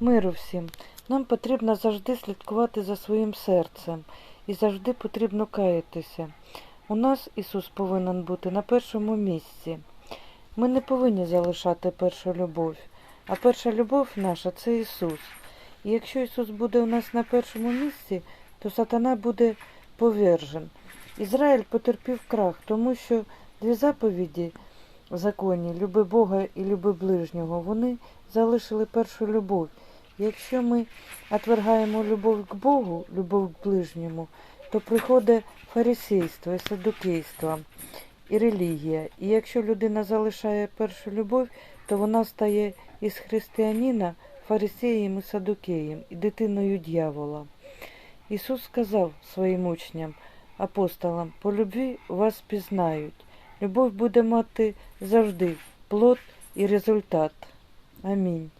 Миру всім. Нам потрібно завжди слідкувати за своїм серцем і завжди потрібно каятися. У нас Ісус повинен бути на першому місці. Ми не повинні залишати першу любов, а перша любов наша це Ісус. І якщо Ісус буде у нас на першому місці, то сатана буде повержен. Ізраїль потерпів крах, тому що дві заповіді законі люби Бога і люби ближнього, вони залишили першу любов. Якщо ми отвергаємо любов к Богу, любов к ближньому, то приходить фарисейство і садукейство і релігія. І якщо людина залишає першу любов, то вона стає із християнина фарисеєм і садукеєм, і дитиною дьявола. Ісус сказав своїм учням, апостолам, по любві вас пізнають. Любов буде мати завжди плод і результат. Амінь.